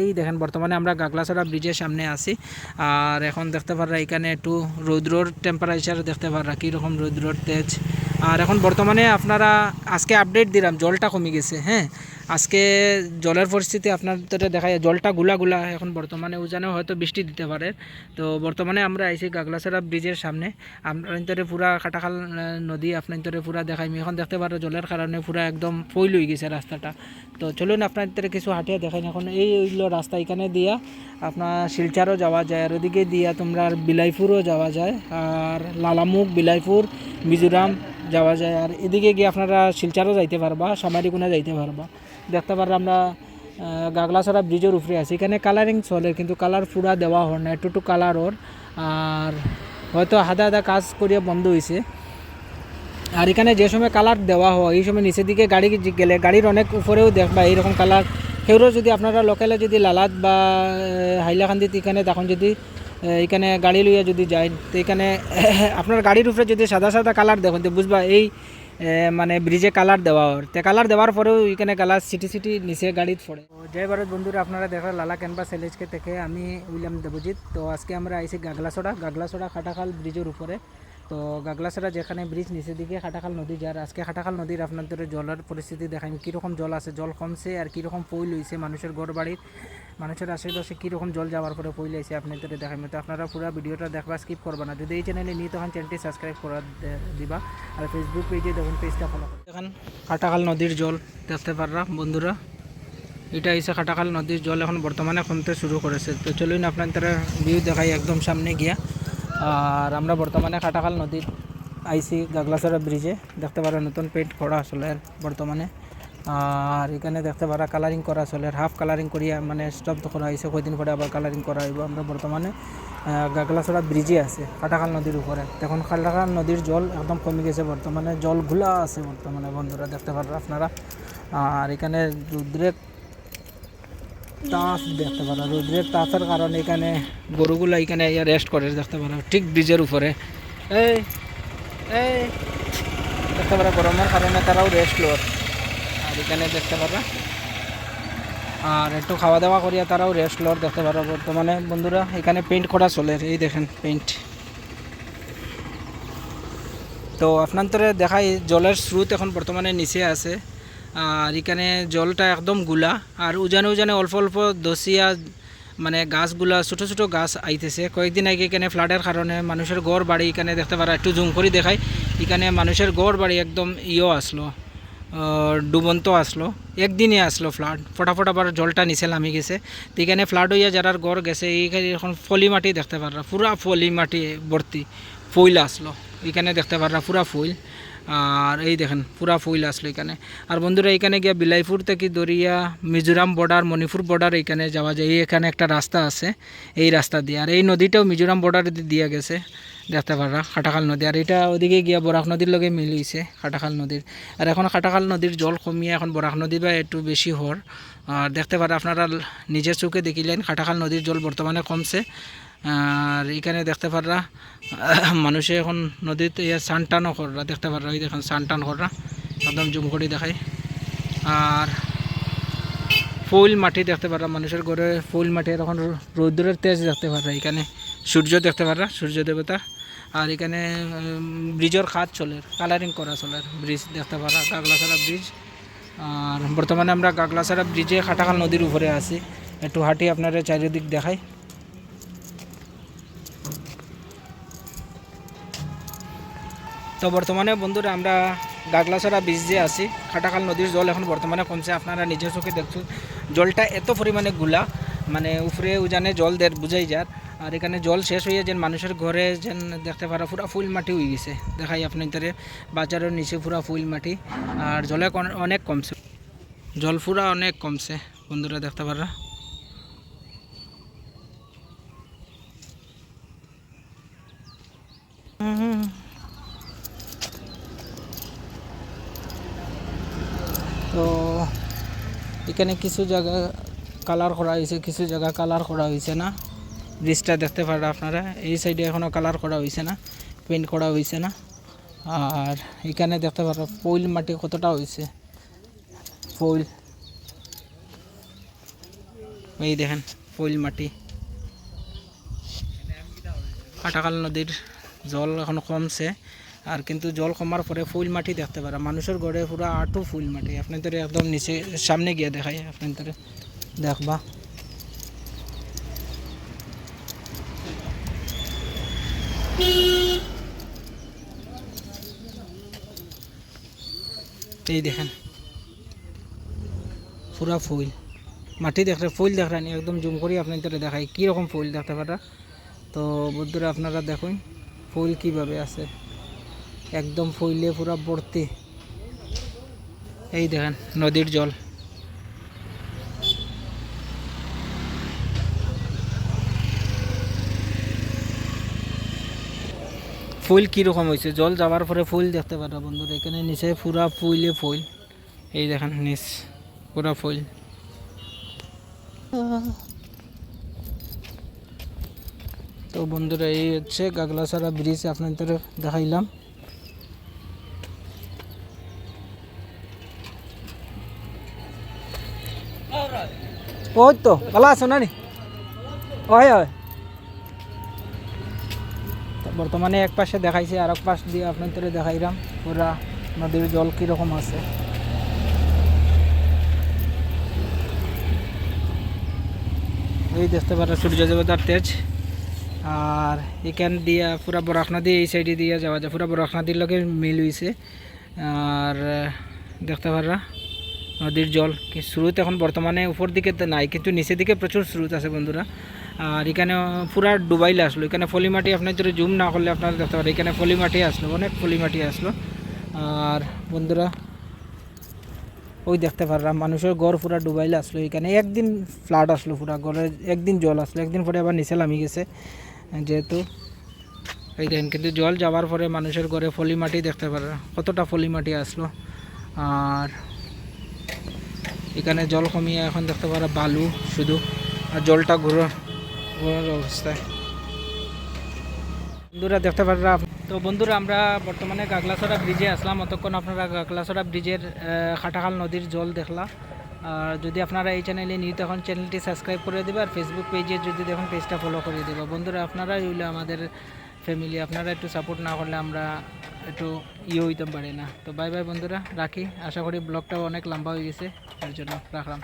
এই দেখেন, বর্তমানে আমরা গাগলাছড়া ব্রিজের সামনে আছি। আর এখন দেখতে পাররা এখানে একটু রৌদ্রর টেম্পারেচার দেখতে পাররা, কীরকম রৌদ্রর তেজ। আর এখন বর্তমানে আপনারা আজকে আপডেট দিলাম, জলটা কমে গেছে হ্যাঁ? আজকে জলের পরিস্থিতি আপনাদের দেখা যায়, জলটা গুলা গুলা এখন বর্তমানে উজানেও হয়তো বৃষ্টি দিতে পারে। তো বর্তমানে আমরা আইছি গাগলাছড়া ব্রিজের সামনে। আপনার ইন্তরে পুরা কাটাখাল নদী আপনার ইন্তরে পুরা দেখাইমি এখন দেখতে পারো জলের কারণে পুরা একদম ফইল হয়ে গেছে রাস্তাটা। তো চলুন আপনার ইন্তরে কিছু হাঁটিয়ে দেখাই, এখন এই হইল রাস্তা এখানে দিয়া আপনার শিলচারও যাওয়া যায়, আর ওদিকে দিয়া তোমরা বিলাইপুরও যাওয়া যায়, আর লালামুখ, বিলাইপুর, মিজোরাম যাওয়া যায়। আর এদিকে গিয়ে আপনারা শিলচারও যাইতে পারবা, সামারিকুনা যাইতে পারবা। দেখতে পারবা আমরা গাগলাছড়া ব্রিজের উপরে আছি। এখানে কালারিং চলে, কিন্তু কালার পুরা দেওয়া হয় না একটু কালার ওর। আর হয়তো হাদা হাদা কাজ করিয়া বন্ধ হয়েছে আর এখানে যে সময় কালার দেওয়া হয়, এই সময় নিচের দিকে গাড়ি গেলে, গাড়ির অনেক উপরেও দেখবা এইরকম কালার সেগুলো যদি আপনারা লোকালে যদি লালাত বা হাইলাকান্দিত এখানে তখন যদি এখানে গাড়ি লইয়া যদি যায়, তো এখানে, আপনার গাড়ির উপরে যদি সাদা সাদা কালার দেখুন, তো বুঝবা এই মানে ব্রিজে কালার দেওয়া হয়। তো কালার দেওয়ার পরেও এখানে কালার সিটি সিটি নিচে গাড়িত পড়ে। জয় ভারত বন্ধুরা, আপনারা দেখেন লালা ক্যানভাস এলএচকে থেকে আমি উইলিয়াম দেবজিৎ। তো আজকে আমরা আইসি গাগলাসোড়া গাগলাসোড়া খাটাখাল ব্রিজের উপরে। তো গাগলাছড়া যেখানে ব্রিজ নিচের দিকে খাটাখাল নদী, যার আজকে খাটাখাল নদীর আপনাদের জলের পরিস্থিতি দেখাই। কীরকম জল আছে? জল কমছে আর কীরকম পইল হয়েছে মানুষের ঘর বাড়ির? মানুষের আশেপাশে কীরকম জল যাওয়ার পরে পইল হয়েছে আপনাদের দেখাই তো আপনারা পুরো ভিডিওটা দেখবা স্কিপ করবা না। যদি এই চ্যানেলে নিয়ে তখন চ্যানেলটি সাবস্ক্রাইব করা দিবা। আর ফেসবুক পেজে দেখুন পেজটা ফলো দেখেন, খাটাখাল নদীর জল, দেখতে পাররা বন্ধুরা? এটা হচ্ছে খাটাখাল নদীর জল এখন বর্তমানে কমতে শুরু করেছে। তো চলুন আপনাদের ভিউ দেখাই একদম সামনে গিয়া। আর আমরা বর্তমানে খাটাখাল নদীর আইসি গাগলাছড়া ব্রিজে দেখতে পারা নতুন পেন্ট করা আসলে বর্তমানে। আর এখানে দেখতে পারা কালারিং করা আসলে হাফ কালারিং করিয়া মানে স্টপ করা হয়েছে। কয়দিন পরে আবার কালারিং করা হইব। আমরা বর্তমানে গাগলাছড়া ব্রিজে আছে, খাটাখাল নদীর উপরে। এখন খাটাখাল নদীর জল একদম কমে গেছে বর্তমানে। জল ঘোলা আছে বর্তমানে বন্ধুরা, দেখতে পারেন আপনারা। আর এখানে রুদ্রেক তাপ দেখতে পারো রোদ্রের তাপের কারণে এখানে গরুগুলো এখানে রেস্ট করে, দেখতে পারো। ঠিক ব্রিজের উপরে। এই এই, দেখতে পারো, গরমের কারণে তারাও রেস্ট লোর আর এখানে দেখতে পারো, আর একটু খাওয়া দাওয়া করিয়া তারাও রেস্ট লোর দেখতে পারো। বর্তমানে বন্ধুরা, এখানে পেন্ট করা চলে, এই দেখেন পেন্ট তো আপনার দেখাই, জলের স্রোত এখন বর্তমানে নিচে আছে। আর এখানে জলটা একদমগুলা। আর উজানে উজানে অল্প অল্প দসিয়া মানে গাছগুলা, ছোটো ছোটো গাছ আইতেছে। কয়েকদিন আগে এখানে ফ্লাডের কারণে মানুষের গড় বাড়ি এখানে দেখতে পারা, একটু জুম করে দেখাই। এখানে মানুষের গড় বাড়ি একদম ইয়েও আসলো ডুবন্ত আসলো। একদিনে আসলো ফ্লাড। ফটাফট আবার জলটা নিচে নামি গেছে। তো এখানে ফ্লাড হইয়া যারার গড় গেছে এইখানে এখন ফলি মাটি দেখতে পাররা পুরা ফলি মাটি ভর্তি। ফুল আসলো, এখানে দেখতে পাররা পুরা ফুল। আর এই দেখেন, পুরা ফুল আসলো এখানে। আর বন্ধুরা, এখানে গিয়া বিলাইপুর থেকে দরিয়া, মিজোরাম বর্ডার মণিপুর বর্ডার এখানে যাওয়া যায়। এখানে একটা রাস্তা আছে, এই রাস্তা দিয়ে। আর এই নদীটাও মিজোরাম বর্ডার দিয়ে গেছে, দেখতে পাররা, খাটাখাল নদী। আর এটা ওদিকে গিয়া বরাক নদীর লগে মিলিয়েছে খাটাখাল নদীর। আর এখন খাটাখাল নদীর জল কমিয়ে এখন বরাক নদী বা একটু বেশি হর আর দেখতে পারা আপনারা নিজের চোখে দেখিলেন, খাটাখাল নদীর জল বর্তমানে কমছে। আর এখানে দেখতে পাররা, মানুষে এখন নদীতে ইয়া সান টানও কররা, দেখতে পাররা ওই দেখুন সান টান কররা, একদম জুম করে দেখাই আর ফুল মাটি দেখতে পাররা, মানুষের ঘরে ফুল মাটি, এখন রৌদ্রের তেজ দেখতে পাররা, এখানে সূর্য দেখতে পাররা, সূর্য দেবতা। আর এখানে ব্রিজের খাত চলে কালারিং করা চলে, ব্রিজ দেখতে পারা গাগলাছড়া ব্রিজ। আর বর্তমানে আমরা গাগলাছড়া ব্রিজে খাটাখাল নদীর উপরে আছি, একটু হাঁটি আপনারা চারিদিক দেখাই তো বর্তমানে বন্ধুরা আমরা গাগলাছড়া বীজ যে আছি, খাটাখাল নদীর জল এখন বর্তমানে কমছে। আপনারা নিজের চোখে দেখছেন জলটা এত পরিমাণে গুলা মানে উপরে উজানে জল দের বুঝাই যার। আর এখানে জল শেষ হয়ে যেন মানুষের ঘরে যেন দেখতে পারা পুরা ফুল মাটি হয়ে গেছে। দেখাই আপনি তারে বাজারের নিচে পুরা ফুল মাটি, আর জলে অনেক কমছে। জল পুরা অনেক কমছে, বন্ধুরা দেখতে পারা। তো এখানে কিছু জায়গা কালার করা হয়েছে, কিছু জায়গা কালার করা হয়েছে না। ব্রিজটা দেখতে পারেন আপনারা। এই সাইডে এখনও কালার করা হয়েছে না পেন্ট করা হয়েছে না। আর এখানে দেখতে পারো পইল মাটি কতটা হয়েছে। পইল এই দেখেন ফইল মাটি। কাটাকাল নদীর জল এখন কমছে। আর কিন্তু জল কমার পরে ফুল মাটি দেখতে পারা। মানুষের ঘরে পুরো আটু ফুল মাটি। আপনাদের একদম নিচে, সামনে গিয়ে দেখাই। আপনাদের দেখবা। এই দেখেন। পুরা ফুল। মাটি দেখলে, ফুল দেখলেন একদম জুম করি আপনাদের দেখাই। কীরকম ফুল দেখতে পারা? তো বন্ধুরা, আপনারা দেখুন ফুল কীভাবে আছে। একদম ফুলে পুরা ভর্তি। এই দেখেন, নদীর জল। ফুল কীরকম হয়েছে? জল যাওয়ার পরে ফুল দেখতে পারা বন্ধুরা, এখানে নিচে পুরা ফুইলে ফুল। এই দেখেন, নিচ পুরা ফুল। তো বন্ধুরা, এই হচ্ছে গাগলাসারা ব্রিজ, আপনাদের দেখাইলাম। ওই তো ভালো আছো না নি ওই তো বর্তমানে এক পাশে দেখাইছি আর এক পাশ দিয়ে আপনাদের দেখাইলাম পুরা নদীর জল কীরকম আছে এই দেখতে পারা, সূর্য দেবতার তেজ। আর এখান দিয়া পুরা বরাক নদী, এই সাইডে দিয়ে যাওয়া যায়। পুরা বরাক নদীর লগে মিল হয়েছে আর, দেখতে পারা নদীর জল। স্রোত এখন বর্তমানে উপর দিকে তো নাই, কিন্তু নিচের দিকে প্রচুর স্রোত আছে বন্ধুরা। আর এখানে পুরা ডুবাইলে আসলো। এখানে ফলি মাটি আপনার যদি জুম না করলে আপনারা দেখতে পারেন, এখানে ফলি মাটি আসলো, অনেক ফলি মাটি আসলো। আর বন্ধুরা, ওই দেখতে পারলাম, মানুষের গড় পুরা ডুবাইলে আসলো এখানে। একদিন ফ্লাড আসলো পুরা গড়ে একদিন জল আসলো, একদিন পরে আবার নিচে নামি গেছে। যেহেতু এই দেখেন, কিন্তু জল যাওয়ার পরে মানুষের ঘরে ফলি মাটি দেখতে পারা কতটা ফলি মাটি আসলো। আর এখানে জল কমিয়ে এখন দেখতে পারা বালু শুধু, আর জলটা ঘুরো, ঘোরার অবস্থায় বন্ধুরা দেখতে পাররা তো বন্ধুরা আমরা বর্তমানে গাগলাছড়া ব্রিজে আসলাম। অতক্ষণ আপনারা গাগলাছড়া ব্রিজের খাটাখাল নদীর জল দেখলা। আর যদি আপনারা এই চ্যানেলে নিউ, তখন চ্যানেলটি সাবস্ক্রাইব করে দেবে, আর ফেসবুক পেজে যদি দেখুন পেজটা ফলো করে দেবে। বন্ধুরা আপনারাই হইলে আমাদের ফ্যামিলি আপনারা একটু সাপোর্ট না করলে আমরা একটু ইয়ে হইতে পারি না। তো বাই বাই বন্ধুরা, রাখি। আশা করি ব্লগটাও অনেক লম্বা হয়ে গেছে। তার জন্য রাখলাম।